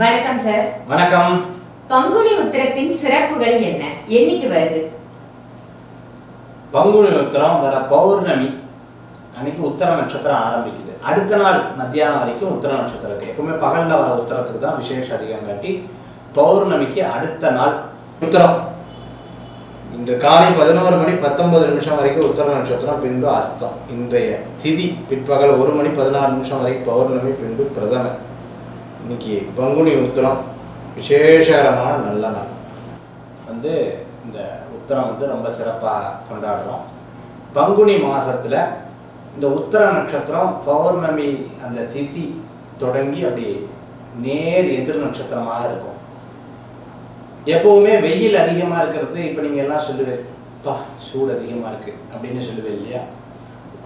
வணக்கம் சார் வணக்கம். பங்குனி உத்திரத்தின் சிறப்புகள் என்ன? என்னைக்கு வருது? பங்குனி உத்திரம் வர பௌர்ணமி அன்னைக்கு உத்தர நட்சத்திரம் ஆரம்பிக்குது. அடுத்த நாள் மத்தியானம் வரைக்கும் உத்தர நட்சத்திரம் இருக்கு. எப்பவுமே பகல்ல வர உத்தரத்துக்கு தான் விசேஷம் அதிகம் காட்டி பௌர்ணமிக்கு அடுத்த நாள் உத்தரம். இன்று காலை பதினோரு மணி பத்தொன்பது நிமிஷம் வரைக்கும் உத்தர நட்சத்திரம் பின்பு அஸ்தம். இன்றைய திதி பிற்பகல் ஒரு மணி பதினாறு நிமிஷம் வரைக்கும் பௌர்ணமி பின்பு பிரதம இன்னைக்கு பங்குனி உத்திரம் விசேஷமான நல்ல நாள். வந்து இந்த உத்தரம் வந்து ரொம்ப சிறப்பாக கொண்டாடுறோம். பங்குனி மாதத்தில் இந்த உத்தர நட்சத்திரம் பௌர்ணமி அந்த திதி தொடங்கி அப்படி நேர் எதிர் நட்சத்திரமாக இருக்கும். எப்போவுமே வெயில் அதிகமாக இருக்கிறது இப்போ நீங்கள் எல்லாம் சொல்லுவேன் பா சூடு அதிகமாக இருக்குது அப்படின்னு சொல்லுவேன் இல்லையா?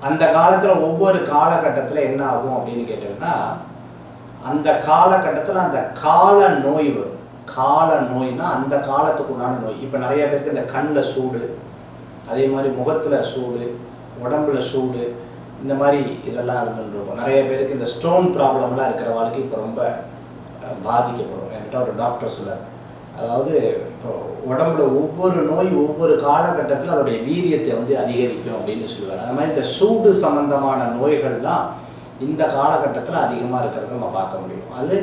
அந்த காலத்தில் ஒவ்வொரு காலகட்டத்தில் என்ன ஆகும் அப்படின்னு கேட்டீங்கன்னா அந்த காலகட்டத்தில் அந்த கால நோய் வரும். கால நோய்னா அந்த காலத்துக்கு உண்டான நோய். இப்போ நிறைய பேருக்கு இந்த கண்ணில் சூடு அதே மாதிரி முகத்தில் சூடு உடம்புல சூடு இந்த மாதிரி இதெல்லாம் இருந்துருக்கும் நிறைய பேருக்கு இந்த ஸ்டோன் ப்ராப்ளம்லாம் இருக்கிற வாழ்க்கை இப்போ ரொம்ப பாதிக்கப்படும். என்கிட்ட ஒரு டாக்டர் சொல்லார் அதாவது இப்போ உடம்புல ஒவ்வொரு நோய் ஒவ்வொரு காலகட்டத்தில் அதோடைய வீரியத்தை வந்து அதிகரிக்கும் அப்படின்னு சொல்லுவார். அது மாதிரி இந்த சூடு சம்பந்தமான நோய்கள்லாம் இந்த காலகட்டத்தில் அதிகமாக இருக்கிறத நம்ம பார்க்க முடியும். அது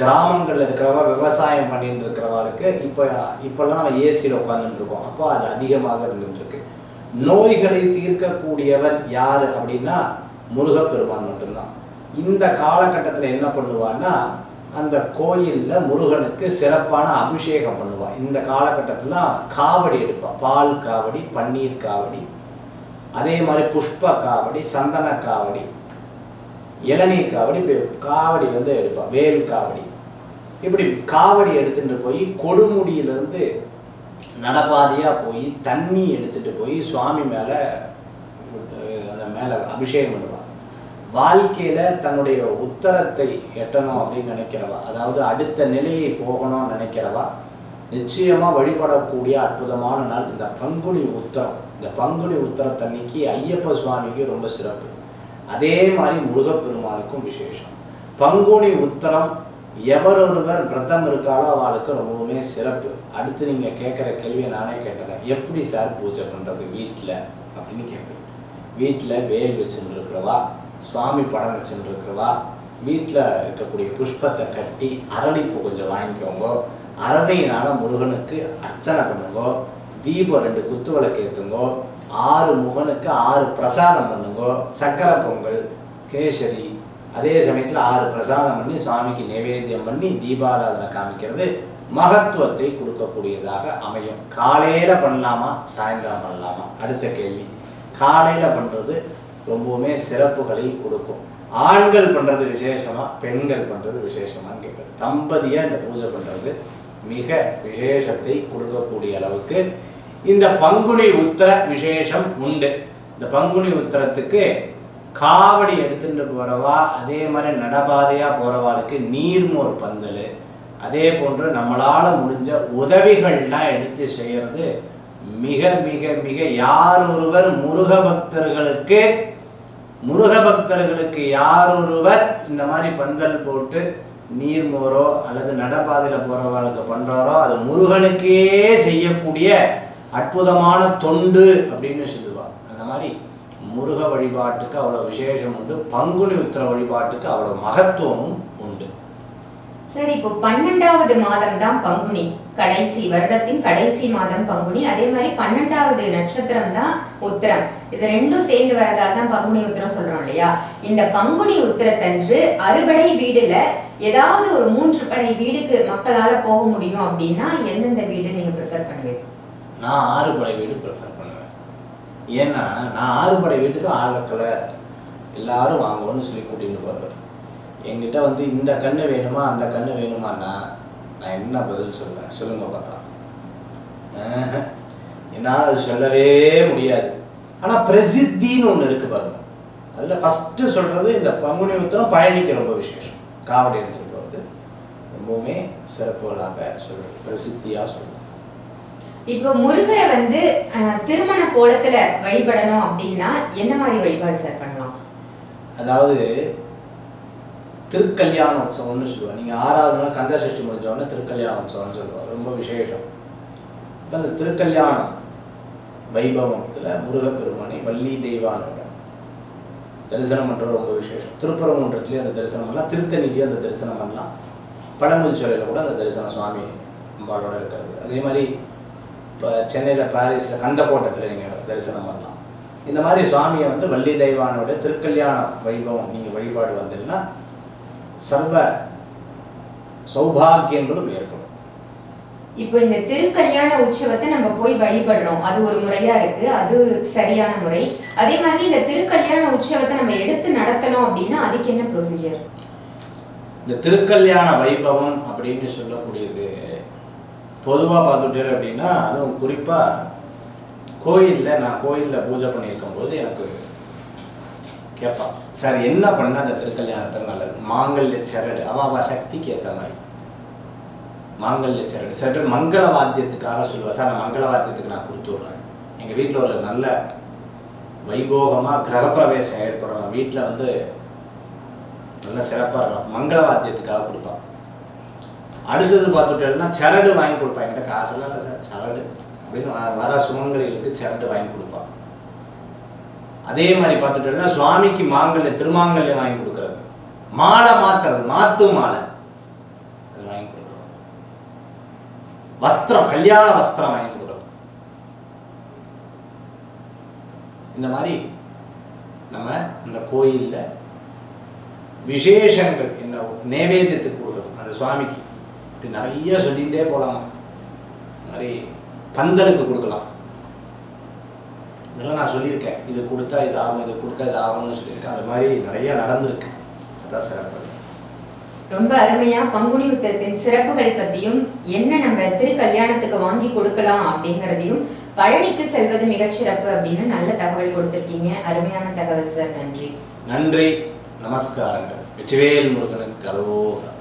கிராமங்களில் இருக்கிறவா விவசாயம் பண்ணிட்டு இருக்கிறவங்களுக்கு இப்போ இப்போல்லாம் நம்ம ஏசியில் உட்காந்துட்டு இருக்கோம். அப்போ அது அதிகமாக இருந்துருக்கு நோய்களை தீர்க்கக்கூடியவர் யார் அப்படின்னா முருகப்பெருமான் மட்டும்தான். இந்த காலகட்டத்தில் என்ன பண்ணுவான்னா அந்த கோயிலில் முருகனுக்கு சிறப்பான அபிஷேகம் பண்ணுவான். இந்த காலகட்டத்தில் காவடி எடுப்பான். பால் காவடி பன்னீர் காவடி. அதே மாதிரி புஷ்ப காவடி சந்தன காவடி. இளநீர் காவடி இப்படி காவடி வந்து எடுப்பான் வேல் காவடி. இப்படி காவடி எடுத்துட்டு போய் கொடுமுடியிலிருந்து நடப்பாதையாக போய் தண்ணி எடுத்துட்டு போய் சுவாமி மேலே அந்த மேலே அபிஷேகம் பண்ணுவாள் வாழ்க்கையில் தன்னுடைய உத்தரத்தை எட்டணும் அப்படின்னு நினைக்கிறவா. அதாவது அடுத்த நிலையை போகணும்னு நினைக்கிறவா. நிச்சயமாக வழிபடக்கூடிய அற்புதமான நாள். இந்த பங்குனி உத்தரம். இந்த பங்குனி உத்தரத்தன்னைக்கு ஐயப்ப சுவாமிக்கு ரொம்ப சிறப்பு. அதே மாதிரி முருகப்பெருமானுக்கும் விசேஷம். பங்குனி உத்தரம் எவரொருவர் விரதம் இருக்காளோ அவளுக்கு ரொம்பவுமே சிறப்பு. அடுத்து நீங்கள் கேட்குற கேள்வியை நானே கேட்டேன். எப்படி சார் பூஜை பண்ணுறது வீட்டில் அப்படின்னு கேட்பேன். வீட்டில் வேல் வச்சுட்டு இருக்கிறவா சுவாமி படம் வச்சுட்டு இருக்கிறவா வீட்டில் இருக்கக்கூடிய புஷ்பத்தை கட்டி அரளிப்பூ கொஞ்சம் வாங்கிக்கோங்க. அரளியினால முருகனுக்கு அர்ச்சனை பண்ணுங்கோ. தீபம் ரெண்டு குத்து விளக்கு ஏற்றுங்கோ ஆறு முகனுக்கு ஆறு பிரசாதம் பண்ணுங்கோ. சக்கரை பொங்கல் கேசரி அதே சமயத்தில் ஆறு பிரசாதம் பண்ணி சுவாமிக்கு நைவேத்தியம் பண்ணி தீபாராதனை காமிக்கிறது மகத்துவத்தை கொடுக்கக்கூடியதாக அமையும். காலையில் பண்ணலாமா சாயந்தரம் பண்ணலாமா? அடுத்த கேள்வி. காலையில் பண்ணுறது ரொம்பவுமே சிறப்புகளை கொடுக்கும். ஆண்கள் பண்ணுறது விசேஷமாக பெண்கள் பண்ணுறது விசேஷமான்னு கேட்பது தம்பதியாக இந்த பூஜை பண்ணுறது மிக விசேஷத்தை கொடுக்கக்கூடிய அளவுக்கு இந்த பங்குனி உத்தர விசேஷம் உண்டு. இந்த பங்குனி உத்தரத்துக்கு காவடி எடுத்துட்டு போகிறவா அதே மாதிரி நடபாதையாக போகிறவாளுக்கு நீர்மோர் பந்தல். அதே போன்று நம்மளால் முடிஞ்ச உதவிகள்லாம் எடுத்து செய்கிறது மிக மிக மிக யார் ஒருவர் முருக பக்தர்களுக்கு முருக பக்தர்களுக்கு யார் ஒருவர் இந்த மாதிரி பந்தல் போட்டு நீர்மோரோ அல்லது நடப்பாதையில் போகிறவர்களுக்கு பண்ணுறாரோ அது முருகனுக்கே செய்யக்கூடிய அற்புதமான தொண்டு அப்படின்னு சொல்லுவார் அந்த மாதிரி முருக வழிபாட்டுக்கு அவ்வளோ விசேஷம் உண்டு. பங்குனி உத்திர வழிபாட்டுக்கு அவ்வளோ மகத்துவமும் உண்டு. சார் இப்போ பன்னெண்டாவது மாதம் தான் பங்குனி. கடைசி வருடத்தின் கடைசி மாதம் பங்குனி. அதே மாதிரி பன்னெண்டாவது நட்சத்திரம் தான் உத்திரம். இது ரெண்டும் சேர்ந்து வரதால தான் பங்குனி உத்திரம் சொல்றோம் இல்லையா? இந்த பங்குனி உத்திரத்தன்று அறுபடை வீடுல ஏதாவது ஒரு மூன்று படை வீடுக்கு மக்களால போக முடியும் அப்படின்னா எந்தெந்த வீடு நீங்க ப்ரிஃபர் பண்ணுவீங்க? நான் ஆறுபடை வீடு ப்ரிஃபர் பண்ணுவேன். ஏன்னா நான் ஆறுபடை வீட்டுக்கு ஆளுக்களை எல்லாரும் வாங்குவோன்னு சொல்லி கூட்டிகிட்டு போகிறவர் என்கிட்ட வந்து இந்த கண்ணு வேணுமா? அந்த கண்ணு வேணுமான்னா நான் என்ன பதில் சொல்லுவேன் சொல்லுங்க பார்க்கலாம் என்னால் அது சொல்லவே முடியாது. ஆனால் பிரசித்தின்னு ஒன்று இருக்குது பாருங்க. அதில் ஃபஸ்ட்டு சொல்கிறது இந்த பங்குனி உத்தரம் பழனிக்கு ரொம்ப விசேஷம். காவடி எடுத்துகிட்டு போகிறது ரொம்பவுமே சிறப்புகளாக சொல்கிறது பிரசித்தியாக சொல்கிறது இப்போ முருகரை வந்து திருமண கோலத்துல வழிபடணும் அப்படின்னா என்ன மாதிரி வழிபாடு சார் பண்ணலாம்? அதாவது திருக்கல்யாண உற்சவம்னு சொல்லுவோம் நீங்கள் ஆறாவது நாள் கந்த சஷ்டி முடிஞ்சவொடனே திருக்கல்யாண உற்சவம்னு சொல்லுவோம் ரொம்ப விசேஷம். இப்போ அந்த திருக்கல்யாணம் வைபவத்தில் முருகப்பெருமானை வள்ளி தெய்வானோட தரிசனம் பண்ணுற ரொம்ப விசேஷம். திருப்பரங்குன்றத்துலேயும் அந்த தரிசனம் பண்ணலாம். திருத்தணிலையும் அந்த தரிசனம் பண்ணலாம். படமுதிச்சோலையில் கூட அந்த தரிசனம் சுவாமி அம்பாளோட இருக்கிறது. அதே மாதிரி இப்போ சென்னையில் பாரிஸில் கந்தக்கோட்டத்தில் நீங்கள் தரிசனம் பண்ணலாம். இந்த மாதிரி சுவாமியை வந்து வள்ளி தெய்வானோட திருக்கல்யாண வைபவம் நீங்கள் வழிபாடு வந்தீங்கன்னா சர்வ சௌபாகியங்களும் ஏற்படும். இப்போ இந்த திருக்கல்யாண உற்சவத்தை நம்ம போய் வழிபடுறோம். அது ஒரு முறையா இருக்கு. அது சரியான முறை. அதே மாதிரி இந்த திருக்கல்யாண உற்சவத்தை நம்ம எடுத்து நடத்தணும் அப்படின்னா அதுக்கு என்ன ப்ரொசீஜர் இந்த திருக்கல்யாண வைபவம் அப்படின்னு சொல்லக்கூடியது பொதுவாக பார்த்துட்டேன் அப்படின்னா அதுவும் குறிப்பாக கோயிலில் நான் கோயிலில் பூஜை பண்ணியிருக்கும் போது எனக்கு கேட்பான் சார் என்ன பண்ணால் அந்த திருக்கல்யாணத்தில் நல்லது? மாங்கல்ய சரடு. அவாவா சக்திக்கு ஏற்ற மாதிரி. மாங்கல்ய சரடு. சில பேர் மங்கள வாத்தியத்துக்காக சொல்லுவேன் சார் நான் மங்கள வாத்தியத்துக்கு நான் கொடுத்து விட்றேன். எங்கள் வீட்டில் ஒரு நல்ல வைபோகமாக கிரகப்பிரவேசம் ஏற்படணும். வீட்டில் வந்து நல்ல சிறப்பாக இருக்கும் மங்கள வாத்தியத்துக்காக கொடுப்பான் அடுத்தது பார்த்துட்டோம்னா சரடு வாங்கி கொடுப்பான் என்கிட்ட காசெல்லாம் இல்லை சார். சரடு அப்படின்னு வர சுமங்கலிகளுக்கு சரடு வாங்கி கொடுப்பான் அதே மாதிரி பார்த்துட்டோம்னா சுவாமிக்கு மாங்கல்ய திருமாங்கல்யம் வாங்கி கொடுக்கறது. மாலை மாத்துறது மாத்து மாலை. அது வாங்கி கொடுக்குறோம் வஸ்திரம் கல்யாண வஸ்திரம் வாங்கி கொடுக்குறோம் இந்த மாதிரி நம்ம அந்த கோயிலில் விசேஷங்கள் என்ன நைவேத்தியத்துக்கு கொடுக்குறது. அந்த சுவாமிக்கு. இப்படி நிறைய சொல்லிகிட்டே போகலாமா. மாதிரி பந்தலுக்கு கொடுக்கலாம். இதெல்லாம் நான் சொல்லியிருக்கேன். இது கொடுத்தா இது ஆகும் இது கொடுத்தா இது ஆகும்னு சொல்லியிருக்கேன். அது மாதிரி நிறைய நடந்திருக்கு. அதான் சிறப்பு ரொம்ப அருமையா பங்குனி உத்திரத்தின் சிறப்புகள் பத்தியும் என்ன நம்ம திருக்கல்யாணத்துக்கு வாங்கி கொடுக்கலாம் அப்படிங்கறதையும் பழனிக்கு செல்வது மிகச்சிறப்பு அப்படின்னு நல்ல தகவல் கொடுத்திருக்கீங்க. அருமையான தகவல் சார். நன்றி. நன்றி. நமஸ்காரங்கள். வெற்றிவேல் முருகனுக்கு அரோகரம்